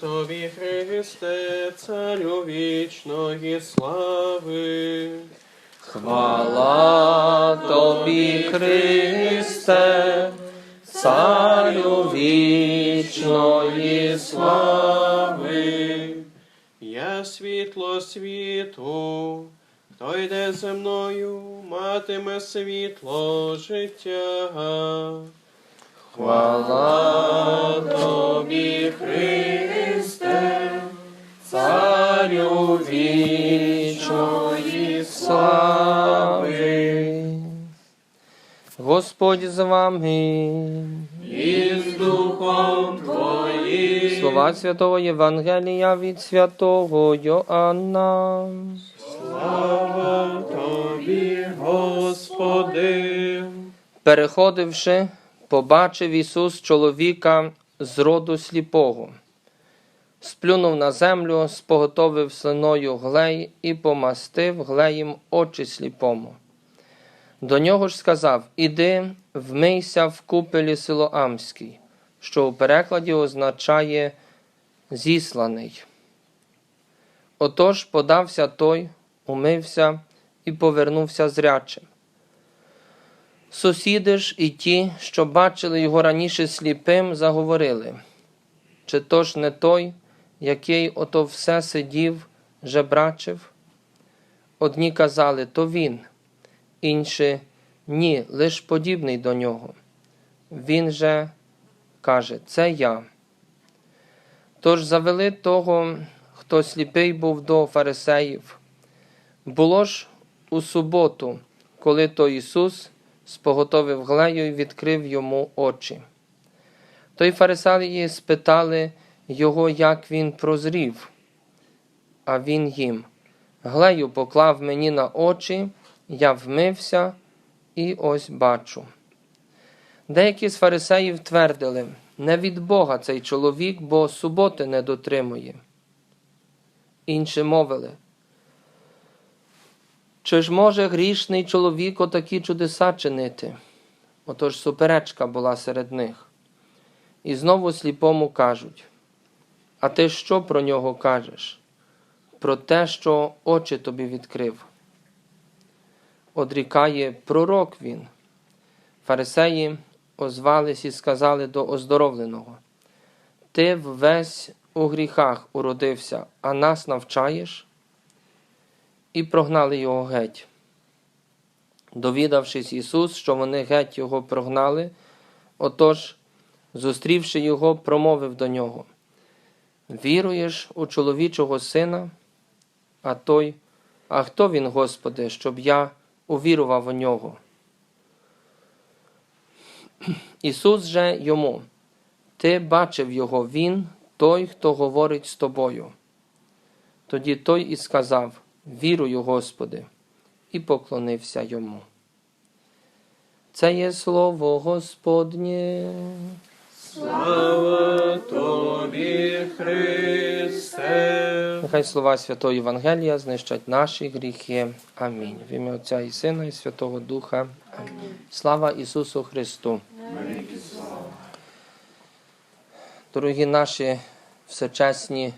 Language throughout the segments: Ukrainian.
Тобі, Христе, царю вічної слави. Хвала тобі, Христе, царю вічної слави. Я світло світу, хто йде зі мною, матиме світло життя. Хвала тобі, Христе, царю вічної слави. Господь з вами. І з духом Твоїм. Слова Святого Євангелія від святого Йоанна. Слава Тобі, Господи. Переходивши, побачив Ісус чоловіка з роду сліпого. Сплюнув на землю, споготовив слиною глей і помастив глеєм очі сліпому. До нього ж сказав: Іди, вмийся в купелі Силоамській, що у перекладі означає зісланий. Отож подався той, умився і повернувся зрячим. Сусіди ж і ті, що бачили його раніше сліпим, заговорили, чи то ж не той, який ото все сидів, жебрачив? Одні казали, то він, інші ні, лиш подібний до нього. Він же каже, це я. Тож завели того, хто сліпий був до фарисеїв. Було ж у суботу, коли то Ісус споготовив глею і відкрив йому очі. Той фарисеї спитали його, як він прозрів, а він їм глею поклав мені на очі, я вмився і ось бачу. Деякі з фарисеїв твердили, не від Бога цей чоловік, бо суботи не дотримує. Інші мовили, чи ж може грішний чоловік отакі чудеса чинити? Отож суперечка була серед них. І знову сліпому кажуть: А ти що про нього кажеш? Про те, що очі тобі відкрив. Одрікає пророк він. Фарисеї озвались і сказали до оздоровленого: Ти весь у гріхах уродився, а нас навчаєш? і прогнали його геть. Довідавшись Ісус, що вони геть його прогнали, отож, зустрівши його, промовив до нього: Віруєш у чоловічого сина? А той, а хто він, Господи, щоб я увірував у нього? Ісус же йому, Ти бачив його Він, той, хто говорить з тобою. Тоді той і сказав: Вірую, Господи, і поклонився йому. Це є слово Господнє. Слава Тобі, Христе. Нехай слова Святого Євангелія знищать наші гріхи. Амінь. В ім'я Отця і Сина, і Святого Духа. Амінь. Слава Ісусу Христу. Дорогі наші всечесні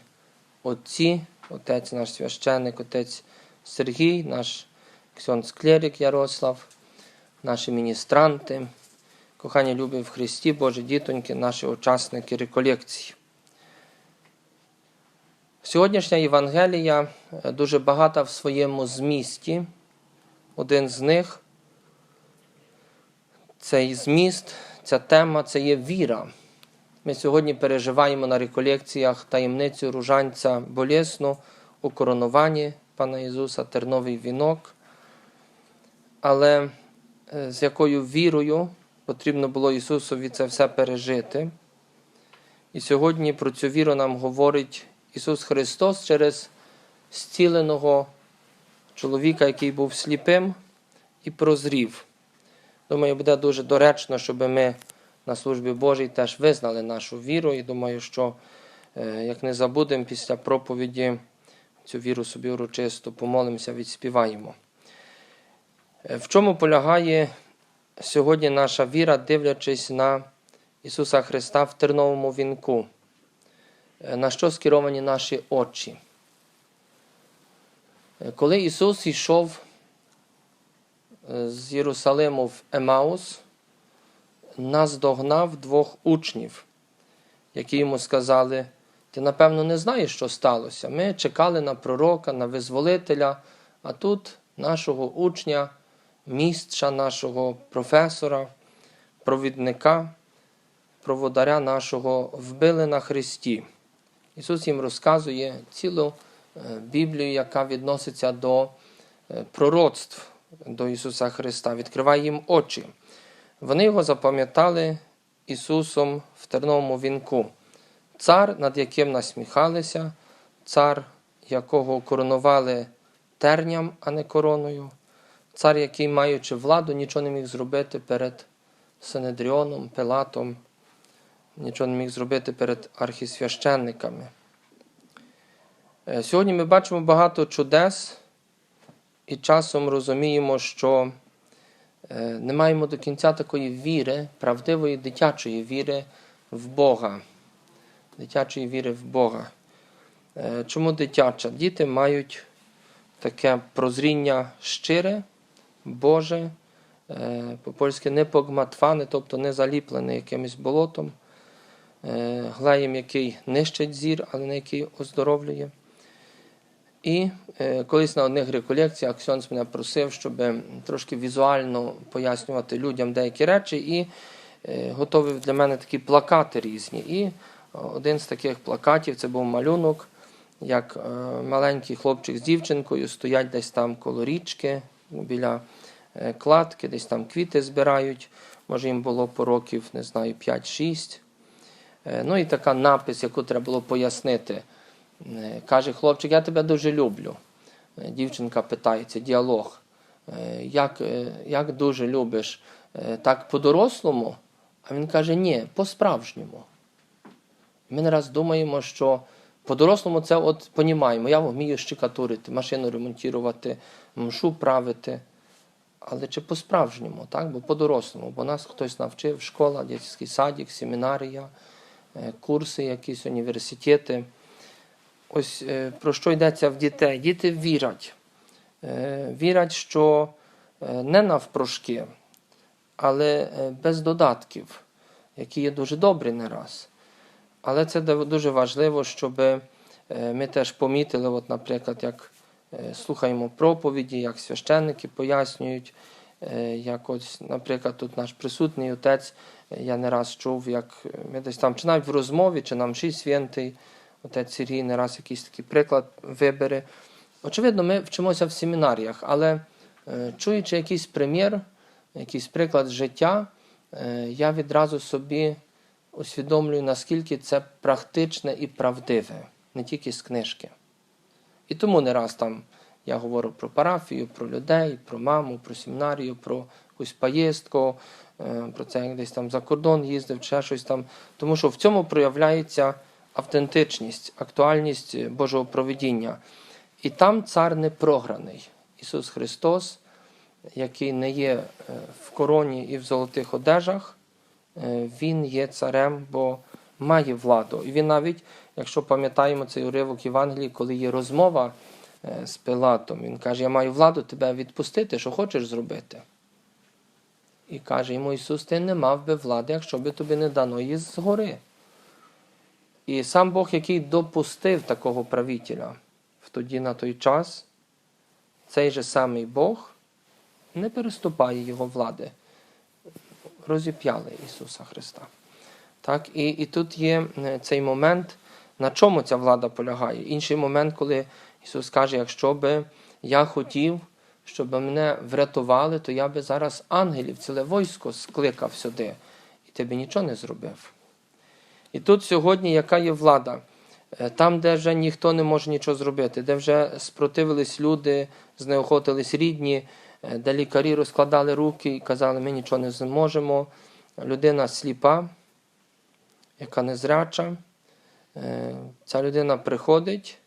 отці, отець наш священник, отець Сергій, наш ксьонц клерик Ярослав, наші міністранти, кохані любі в Христі, Божі дітоньки, наші учасники реколекції. Сьогоднішня Євангелія е, дуже багата в своєму змісті. Один з них цей зміст, ця тема це є віра. Ми сьогодні переживаємо на реколекціях таємницю ружанця болісну у коронуванні Пана Ісуса, терновий вінок. Але е, з якою вірою потрібно було Ісусові це все пережити. І сьогодні про цю віру нам говорить Ісус Христос через зціленого чоловіка, який був сліпим і прозрів. Думаю, буде дуже доречно, щоб ми на службі Божій теж визнали нашу віру. І думаю, що е, як не забудемо після проповіді цю віру собі урочисто помолимося, відспіваємо. Е, В чому полягає сьогодні наша віра, дивлячись на Ісуса Христа в терновому вінку? е, на що скеровані наші очі. Е, Коли Ісус йшов е, з Єрусалиму в Емаус, наздогнав двох учнів, які йому сказали: Ти, напевно, не знаєш, що сталося. Ми чекали на пророка, на визволителя, а тут нашого учня, містча, нашого професора, провідника, проводаря нашого вбили на Христі. Ісус їм розказує цілу е, Біблію, яка відноситься до е, пророцтв до Ісуса Христа, відкриває їм очі. Вони його запам'ятали Ісусом в терновому вінку. Цар, над яким насміхалися, цар, якого коронували терням, а не короною, цар, який, маючи владу, нічого не міг зробити перед Синедріоном, Пилатом, нічого не міг зробити перед архісвященниками. Е, Сьогодні ми бачимо багато чудес і часом розуміємо, що е, не маємо до кінця такої віри, правдивої дитячої віри в Бога. Дитячої віри в Бога. Е, Чому дитяча? Діти мають таке прозріння щире, Боже, е, по-польськи не погматване, тобто не заліплене якимось болотом, е, глеєм, який нищить зір, але не який оздоровлює. І е, колись на одних реколекціях Ксьонс мене просив, щоб трошки візуально пояснювати людям деякі речі, і готовив для мене такі плакати різні. І один з таких плакатів це був малюнок, як маленький хлопчик з дівчинкою стоять десь там коло річки, біля е, кладки, десь там квіти збирають. Може їм було по років, не знаю, 5-6. Е, Ну і така напис, яку треба було пояснити. Е, Каже хлопчик, я тебе дуже люблю. Дівчинка питається, діалог. Як, як дуже любиш? Так по-дорослому? А він каже, ні, по-справжньому. Ми не раз думаємо, що по-дорослому це от понімаємо. Я вмію щекатурити, машину ремонтувати, мшу правити. Але чи по-справжньому, так? Бо по-дорослому, бо нас хтось навчив, школа, дитячий садик, семінарія, е, курси, якісь університети. Ось е, про що йдеться в дітей. Діти вірять. Е, Вірять, що не навпрошки, але без додатків, які є дуже добрі не раз. Але це дуже важливо, щоб е, ми теж помітили, от, наприклад, як е, слухаємо проповіді, як священники пояснюють, е, як ось, наприклад, тут наш присутній отець, я не раз чув, як ми десь там, чи навіть в розмові, чи нам шість святий, отець Сергій не раз якийсь такий приклад вибере. Очевидно, ми вчимося в семінаріях, але чуючи якийсь примір, якийсь приклад життя, я відразу собі усвідомлюю, наскільки це практичне і правдиве, не тільки з книжки. І тому не раз там я говорю про парафію, про людей, про маму, про семінарію, про якусь поїздку, е, про це як десь там за кордон їздив, чи щось там. Тому що в цьому проявляється автентичність, актуальність Божого проведіння. І там цар не програний. Ісус Христос, який не є е, в короні і в золотих одежах, Він є царем, бо має владу. І він навіть, якщо пам'ятаємо цей уривок Євангелії, коли є розмова е, з Пилатом, він каже: Я маю владу тебе відпустити, що хочеш зробити. І каже йому Ісус, ти не мав би влади, якщо би тобі не дано її згори. І сам Бог, який допустив такого правителя в тоді на той час, цей же самий Бог не переступає його влади. Розіп'яли Ісуса Христа. Так? І, і тут є е, цей момент, на чому ця влада полягає. Інший момент, коли Ісус каже, якщо би я хотів, щоб мене врятували, то я би зараз ангелів, ціле військо скликав сюди, і ти би нічого не зробив. І тут сьогодні яка є влада? Е, Там, де вже ніхто не може нічого зробити, де вже спротивились люди, знеохотились рідні, де лікарі розкладали руки і казали, ми нічого не зможемо. Людина сліпа, яка незряча, е, ця людина приходить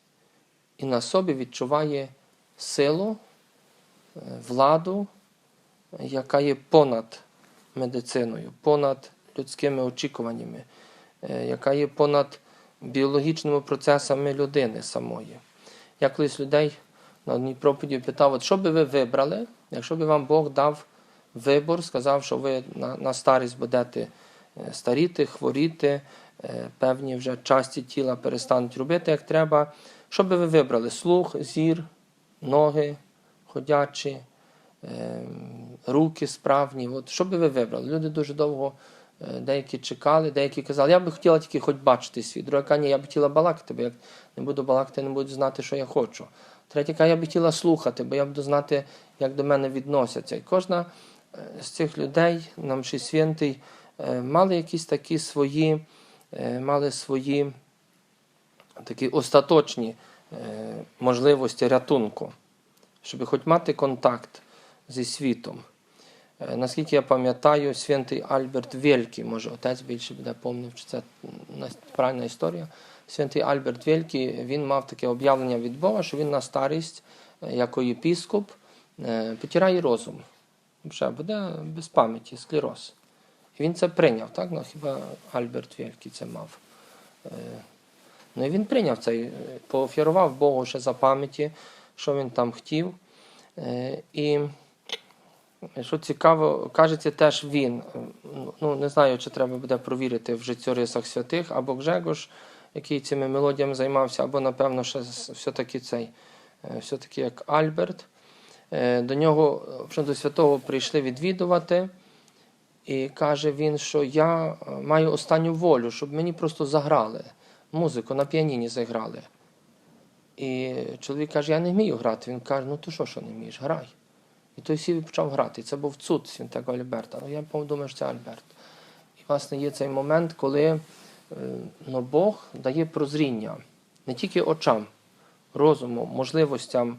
і на собі відчуває силу, е, владу, е, яка є понад медициною, понад людськими очікуваннями, е, яка є понад біологічними процесами людини самої. Я колись людей на одній проповіді питав, от що би ви вибрали, якщо би вам Бог дав вибор, сказав, що ви на, на старість будете е, старіти, хворіти, е, певні вже часті тіла перестануть робити як треба. Що би ви вибрали? Слух, зір, ноги ходячі, е, руки справні. От що би ви вибрали? Люди дуже довго деякі чекали, деякі казали, я би хотіла тільки хоч бачити світ. Друга ні, я б хотіла балакати, бо як не буду балакати, не буду знати, що я хочу. Третя каже, я б хотіла слухати, бо я буду знати, як до мене відносяться. І кожна е, з цих людей, нам ще святий, е, мали якісь такі свої, е, мали свої такі остаточні можливості рятунку, щоб хоч мати контакт зі світом. Наскільки я пам'ятаю, святий Альберт Велькі, може отець більше буде помнив, чи це правильна історія. Святий Альберт Велькі, він мав таке об'явлення від Бога, що він на старість, е, як єпіскоп, е, потирає розум. Вже буде без пам'яті, склероз. І він це прийняв, так? Ну, хіба Альберт Велькі це мав. Е, Ну і він прийняв цей, е, поофірував Богу ще за пам'яті, що він там хотів. І що цікаво, кажеться теж він. Ну, не знаю, чи треба буде провірити в життєрисах святих, або Гжегош, який цими мелодіями займався, або, напевно, ще все-таки цей, е, все-таки як Альберт. Е, До нього, е, до святого прийшли відвідувати. І каже він, що я маю останню волю, щоб мені просто заграли музику на піаніні заграли. І чоловік каже, я не вмію грати. Він каже, ну то що, що не вмієш, грай. І той сів і почав грати. Це був цуд святого Альберта. Ну, я думаю, що це Альберт. І власне є цей момент, коли е, ну, Бог дає прозріння не тільки очам, розуму, можливостям.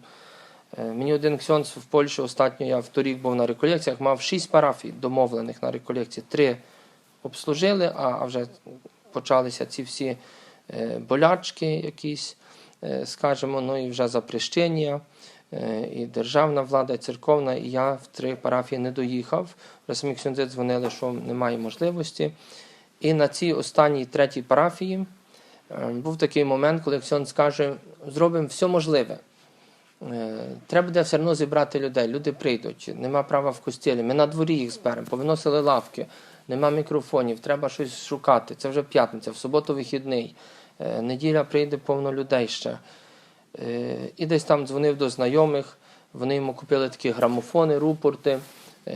Е, Мені один ксьонц в Польщі останньо я в торік був на реколекціях, мав шість парафій домовлених на реколекції. Три обслужили, а вже почалися ці всі е, болячки якісь, скажімо, ну і вже запрещення, і державна влада, і церковна, і я в три парафії не доїхав. Вже самі ксьондзи дзвонили, що немає можливості. І на цій останній третій парафії е, був такий момент, коли Ксьон скаже, зробимо все можливе. Е, Треба буде все одно зібрати людей. Люди прийдуть, нема права в костілі. Ми на дворі їх зберемо, повиносили лавки, нема мікрофонів, треба щось шукати. Це вже п'ятниця, в суботу вихідний. Е, Неділя прийде повно людей ще. І десь там дзвонив до знайомих. Вони йому купили такі грамофони, рупорти,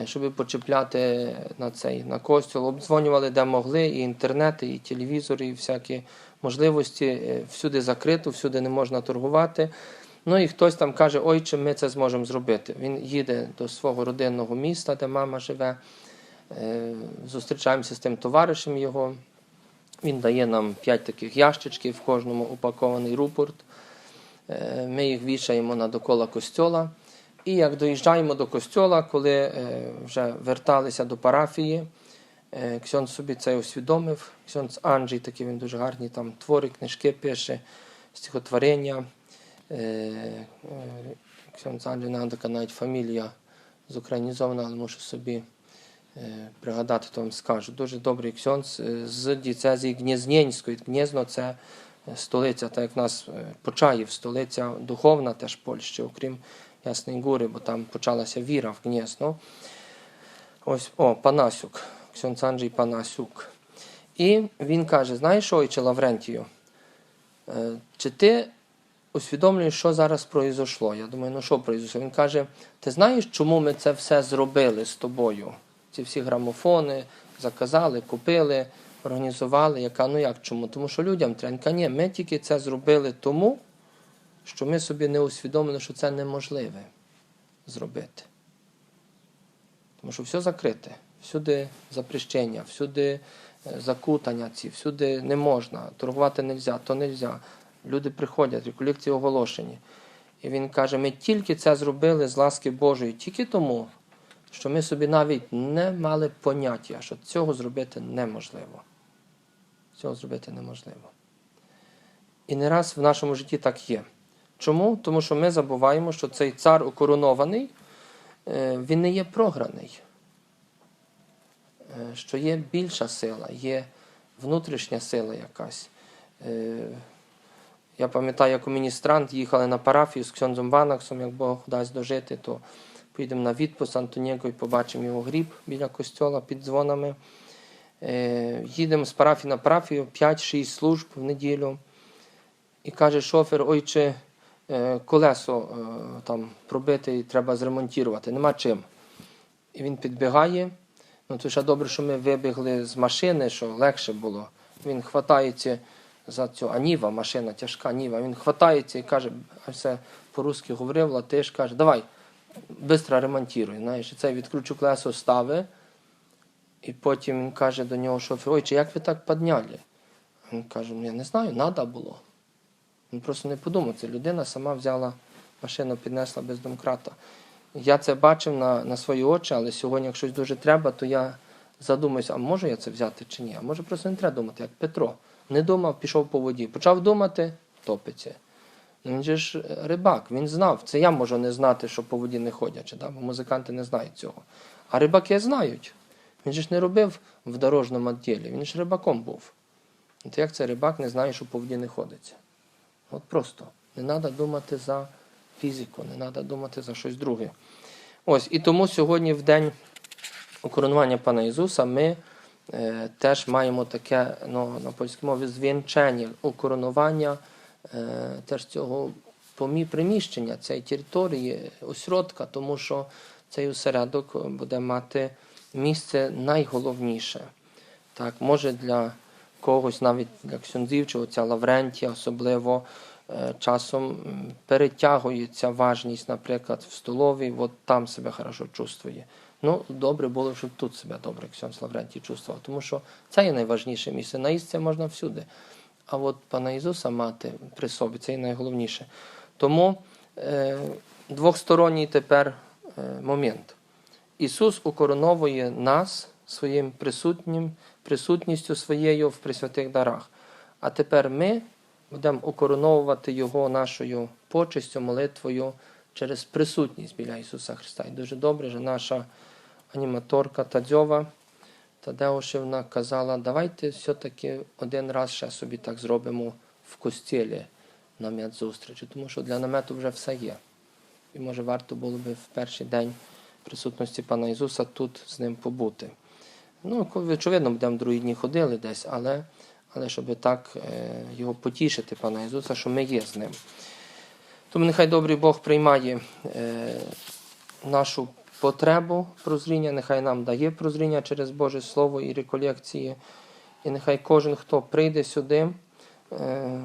щоб почепляти на цей на костюл. Обдзвонювали, де могли, і інтернети, і телевізори, і всякі можливості. Е, Всюди закрито, всюди не можна торгувати. Ну і хтось там каже, ой, чи ми це зможемо зробити. Він їде до свого родинного міста, де мама живе. Е, Зустрічаємося з тим товаришем його. Він дає нам п'ять таких ящичків, в кожному упакований рупорт. Е, Ми їх вішаємо на докола костьола. І як доїжджаємо до костьола, коли е, вже верталися до парафії, е, Ксьон собі це усвідомив. Ксьон Анджій, такий він дуже гарні там твори, книжки пише, стихотворення. Е, е, Ксьон Анджій, така навіть фамілія зукраїнізована, але мушу собі пригадати, то вам скажу. Дуже добрий ксьонц з дієцезії Гнєзнєнської. Гнєзно це столиця, так як в нас Почаїв, столиця духовна теж Польщі, окрім Ясної Гури, бо там почалася віра в Гнєзно. Ось, о, Панасюк, ксьонц Анджій Панасюк. І він каже: знаєш, ойче Лаврентію, е, чи ти усвідомлюєш, що зараз произошло? Я думаю, ну що произошло? Він каже: ти знаєш, чому ми це все зробили з тобою? Ці всі грамофони заказали, купили, організували. Яка, ну як чому? Тому що людям. Він ні, ми тільки це зробили тому, що ми собі не усвідомили, що це неможливе зробити. Тому що все закрите, всюди запрещення, всюди е, закутання ці, всюди не можна, торгувати не можна, то не можна. Люди приходять, реколекції оголошені. І він каже: ми тільки це зробили з ласки Божої, тільки тому, що ми собі навіть не мали поняття, що цього зробити неможливо. Цього зробити неможливо. І не раз в нашому житті так є. Чому? Тому що ми забуваємо, що цей цар окоронований, е, він не є програний. Е, Що є більша сила, є внутрішня сила якась. Е, Я пам'ятаю, як у міністрант їхали на парафію з Ксьонзом Ванаксом, як Бог дасть дожити, то поїдемо на відпуск Антонієко і побачимо його гріб біля костьола під дзвонами. Їдемо з парафії на парафію, 5-6 служб в неділю. І каже шофер, ой, чи колесо е, там пробите і треба зремонтувати. Нема чим. І він підбігає. Ну, то ще добре, що ми вибігли з машини, що легше було. Він хватається за цю, а Ніва, машина, тяжка Ніва. Він хватається і каже, а все по-русски говорив, латиш, каже, давай, швидко ремонтуй. Знаєш, і це відкручу колесо, стави. І потім він каже до нього шофер, ой, чи як ви так підняли? Він каже, ну я не знаю, треба було. Він просто не подумав, це людина сама взяла машину, піднесла без домкрата. Я це бачив на, на свої очі, але сьогодні, якщо щось дуже треба, то я задумаюся, а можу я це взяти чи ні? А може просто не треба думати, як Петро. Не думав, пішов по воді. Почав думати, топиться. Ну, Він же ж рибак, він знав. Це я можу не знати, що по воді не ходячи, да? бо музиканти не знають цього. А рибаки знають. Він же ж не робив в дорожньому відділі, він ж рибаком був. От як це рибак не знає, що по воді не ходиться? От просто не треба думати за фізику, не треба думати за щось друге. Ось, і тому сьогодні, в день укоронування Пана Ісуса, ми е, теж маємо таке ну, на польській мові звінчення, укоронування е, теж цього приміщення, цієї території, осередка, тому що цей осередок буде мати місце найголовніше. Так, може для когось, навіть для ксюндзів чи оця Лаврентія, особливо е, часом перетягується важність, наприклад, в столовій, от там себе хорошо чувствує. Ну, добре було, щоб тут себе добре Ксьонс Лаврентій чувствував, тому що це є найважніше місце. Наїсться можна всюди. А от пана Ісуса мати при собі це є найголовніше. Тому е, двохсторонній тепер е, момент. Ісус укороновує нас своїм присутнім, присутністю своєю в присвятих дарах. А тепер ми будемо укороновувати Його нашою почестю, молитвою через присутність біля Ісуса Христа. І дуже добре, що наша аніматорка Тадзьова Тадеушевна казала, давайте все-таки один раз ще собі так зробимо в костілі намет зустрічі, тому що для намету вже все є. І може варто було би в перший день присутності пана Ісуса тут з ним побути. Ну, очевидно, будемо другі дні ходили десь, але, але щоб так е, його потішити, пана Ісуса, що ми є з ним. Тому нехай добрий Бог приймає е, нашу потребу прозріння, нехай нам дає прозріння через Боже Слово і реколекції. І нехай кожен, хто прийде сюди, е,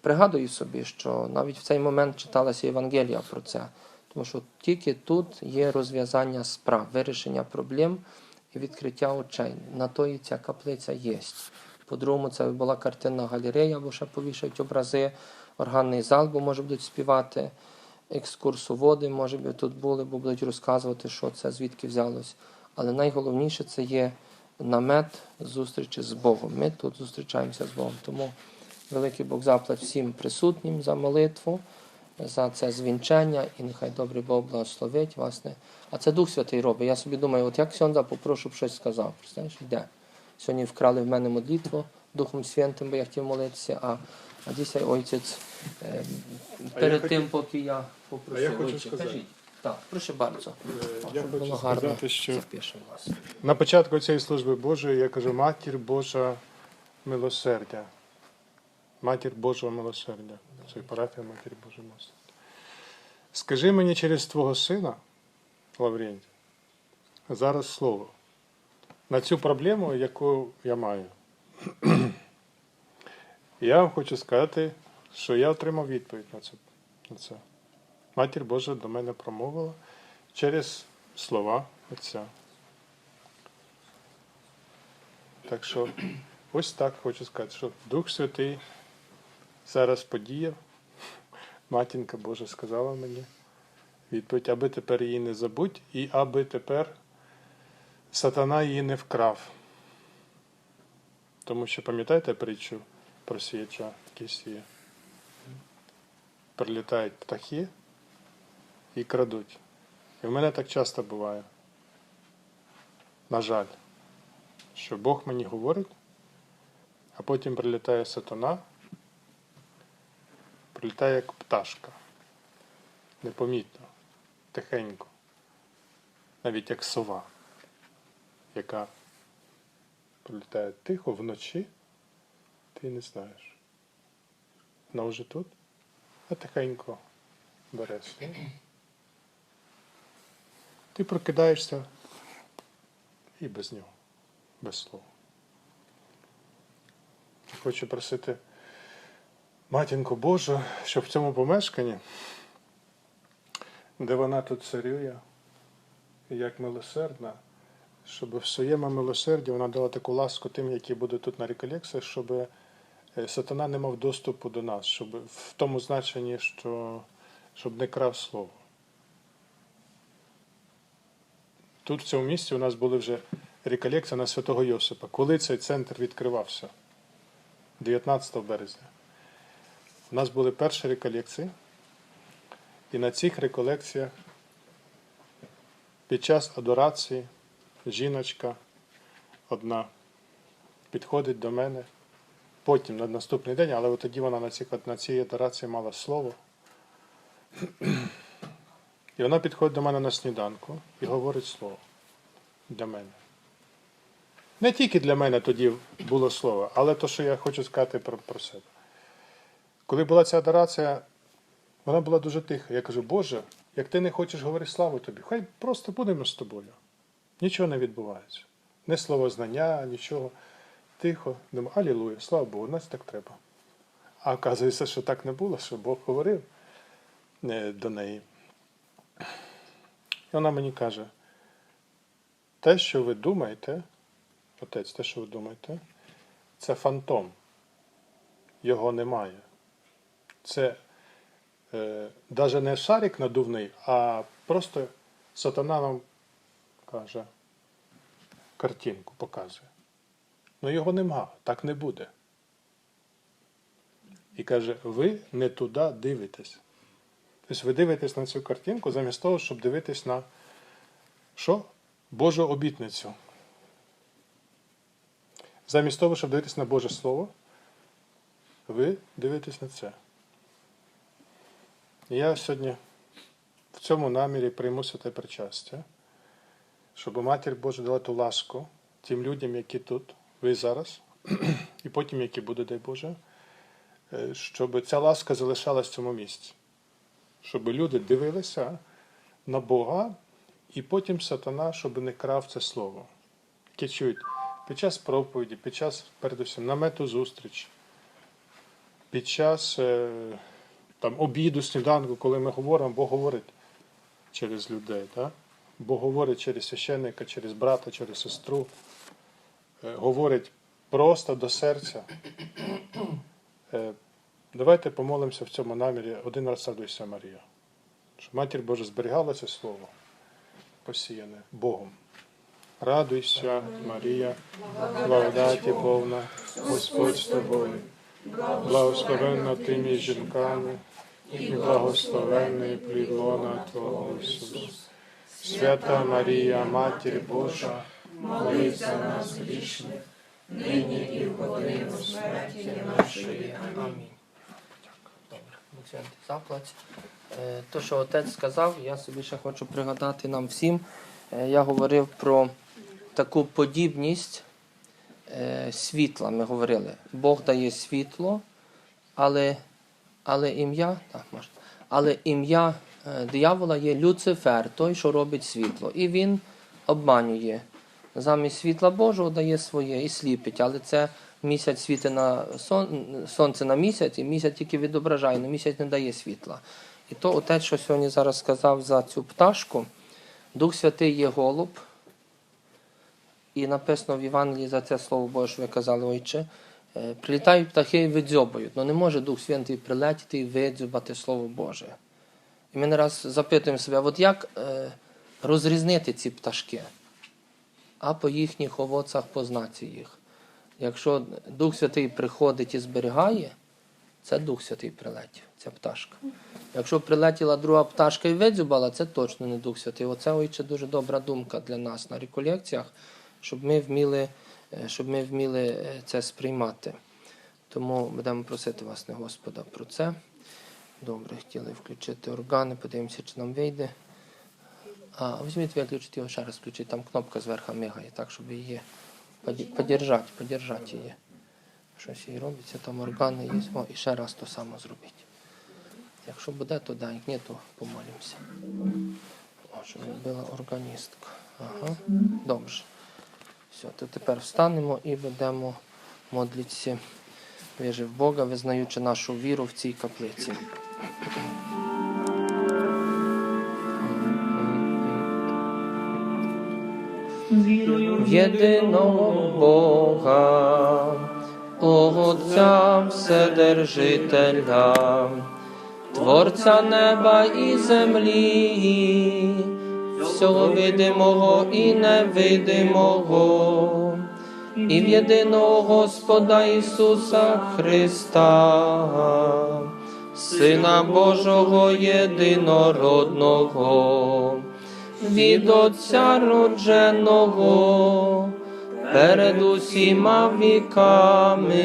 пригадує собі, що навіть в цей момент читалася Євангелія про це. Тому що тільки тут є розв'язання справ, вирішення проблем і відкриття очей. На то і ця каплиця є. По-другому, це була картинна галерея, бо ще повішають образи, органний зал, бо може будуть співати, екскурсоводи, може би тут були, бо будуть розказувати, що це, звідки взялось. Але найголовніше це є намет зустрічі з Богом. Ми тут зустрічаємося з Богом. Тому великий Бог заплать всім присутнім за молитву, за це звінчання, і нехай добрий Бог благословить власне. А це Дух Святий робить. Я собі думаю, от як Сьонда попрошу, щоб щось сказав. Представляєш, йде. Сьогодні вкрали в мене молитву Духом Святим, бо я хотів молитися, а, а дійсно ойцець е, перед тим, хотів- поки я попросив. А я хочу «Отче, сказати. кажіть». Так, прошу bardzo. Е, Я Щоб хочу сказати, що вас. на початку цієї служби Божої я кажу Матір Божа милосердя. Матір Божого милосердя. Це парафія Матір Божого милосердя. Скажи мені через твого сина, Лаврентій, зараз слово на цю проблему, яку я маю. Я вам хочу сказати, що я отримав відповідь на це. Матір Божа до мене промовила через слова Отця. Так що ось так хочу сказати, що Дух Святий зараз подіяв. Матінка Божа сказала мені відповідь, аби тепер її не забудь, і аби тепер сатана її не вкрав. Тому що пам'ятаєте притчу про сіяча, який сіє? Прилітають птахи і крадуть. І в мене так часто буває. На жаль, що Бог мені говорить, А потім прилітає сатана, прилітає як пташка. Непомітно, тихенько. Навіть як сова, яка прилітає тихо вночі, ти не знаєш. Вона вже тут, а тихенько бере слово. Ти прокидаєшся і без нього, без слова. Хочу просити матінку Божу, щоб в цьому помешканні, де вона тут царює, як милосердна, щоб в своєму милосерді вона дала таку ласку тим, які будуть тут на реколекціях, щоб е, сатана не мав доступу до нас, щоб в тому значенні, що щоб не крав слово. Тут, в цьому місці, у нас були вже реколекція на святого Йосипа. Коли цей центр відкривався? 19 березня. У нас були перші реколекції, і на цих реколекціях під час адорації жіночка одна підходить до мене потім на наступний день, але от тоді вона на цій, адорації мала слово. І вона підходить до мене на сніданку і говорить слово для мене. Не тільки для мене тоді було слово, але то, що я хочу сказати про, про себе. Коли була ця адорація, вона була дуже тиха. Я кажу, Боже, як ти не хочеш говорити славу тобі, хай просто будемо з тобою. Нічого не відбувається. Не словознання, нічого. Тихо. Думаю, Алілуя, слава Богу, у нас так треба. А оказується, що так не було, що Бог говорив е, до неї. І вона мені каже, те, що ви думаєте, отець, те, що ви думаєте, це фантом. Його немає. Це е, навіть не шарик надувний, а просто сатана вам каже, картинку показує. Ну його нема, так не буде. І каже, ви не туди дивитесь. Тобто ви дивитесь на цю картинку замість того, щоб дивитись на що? Божу обітницю. Замість того, щоб дивитись на Боже Слово, ви дивитесь на це. Я сьогодні в цьому намірі прийму святе причастя, щоб Матір Божа дала ту ласку тим людям, які тут, ви зараз, і потім, які будуть, дай Боже, е, щоб ця ласка залишалась в цьому місці. Щоб люди дивилися на Бога, і потім сатана, щоб не крав це слово. Яке чують під час проповіді, під час, передусім, намету зустрічі, під час е, там, обіду, сніданку, коли ми говоримо, Бог говорить через людей. Так? Бог говорить через священника, через брата, через сестру. Е, говорить просто до серця. Е, Давайте помолимося в цьому намірі один раз радуйся, Марія. Щоб Матір Божа зберігала це слово, посіяне Богом. Радуйся, Марія, благодаті повна, Господь з тобою, благословенна ти між жінками, і благословенний плід лона Твого Ісус. Свята Марія, Матір Божа, молись за нас грішних, нині і в годину смерті нашої. Амінь. Заплать. Е, То, що отець сказав, я собі ще хочу пригадати нам всім. Е, Я говорив про таку подібність е, світла. Ми говорили. Бог дає світло, але, але ім'я, так, можна, але ім'я е, диявола є Люцифер, той, що робить світло. І він обманює. Замість світла Божого дає своє і сліпить, але це місяць світить на сон, сонце на місяць, і місяць тільки відображає, але місяць не дає світла. І то отець, що сьогодні зараз сказав за цю пташку, Дух Святий є голуб, і написано в Євангелії за це слово Боже, що ви казали, ойче, прилітають птахи і видзьобають. Ну не може Дух Святий прилетіти і видзьобати Слово Боже. І ми не раз запитуємо себе, от як е, розрізнити ці пташки, а по їхніх овоцах познати їх. Якщо Дух Святий приходить і зберігає, це Дух Святий прилетів, ця пташка. Якщо прилетіла друга пташка і видзюбала, це точно не Дух Святий. Оце ойче дуже добра думка для нас на реколекціях, щоб ми вміли, е, щоб ми вміли е, це сприймати. Тому будемо просити вас, не Господа, про це. Добре, хотіли включити органи, подивимося, чи нам вийде. А візьміть, виключити його ще раз включити, там кнопка зверху мигає, так, щоб її подержати, подержати її. Щось їй робиться, там органи є. О, і ще раз то саме зробіть. Якщо буде, то да, як ні, то помолимося. О, щоб була органістка. Ага, добре. Все, то тепер встанемо і будемо модлитися. Віри в Бога, визнаючи нашу віру в цій каплиці. В єдиного Бога, Отця Вседержителя, Творця неба і землі, всього видимого і невидимого, і в єдиного Господа Ісуса Христа, Сина Божого єдинородного, від Отця родженого, перед усіма віками,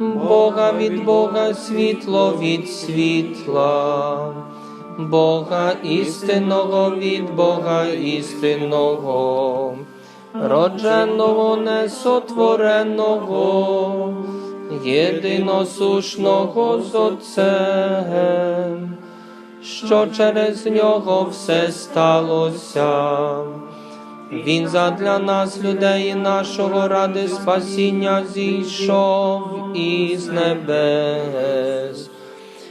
Бога від Бога, світло від світла, Бога істинного від Бога істинного, родженого несотвореного, єдиносушного з Отцем, що через нього все сталося. Він задля нас, людей нашого ради спасіння зійшов із небес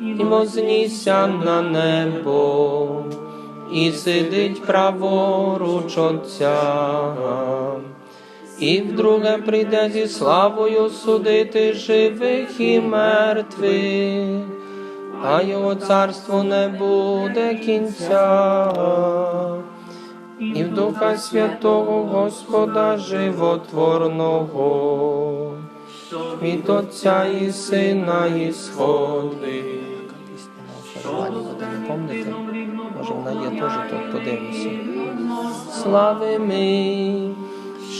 і вознісся на небо, і сидить праворуч Отця, і вдруге прийде зі славою судити живих і мертвих, а його царству не буде кінця. І в Духа Святого Господа Животворного, від Отця і Сина і сходи. Подивимося. Слави ми,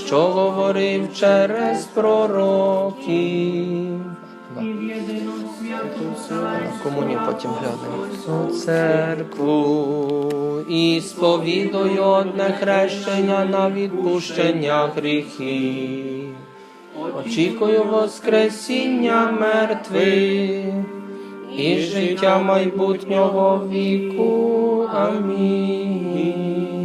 що говорив через пророків. На комунію потім глянемо. У церкву і сповідую одне хрещення на відпущення гріхів. Очікую Воскресіння мертвих і життя майбутнього віку. Амінь.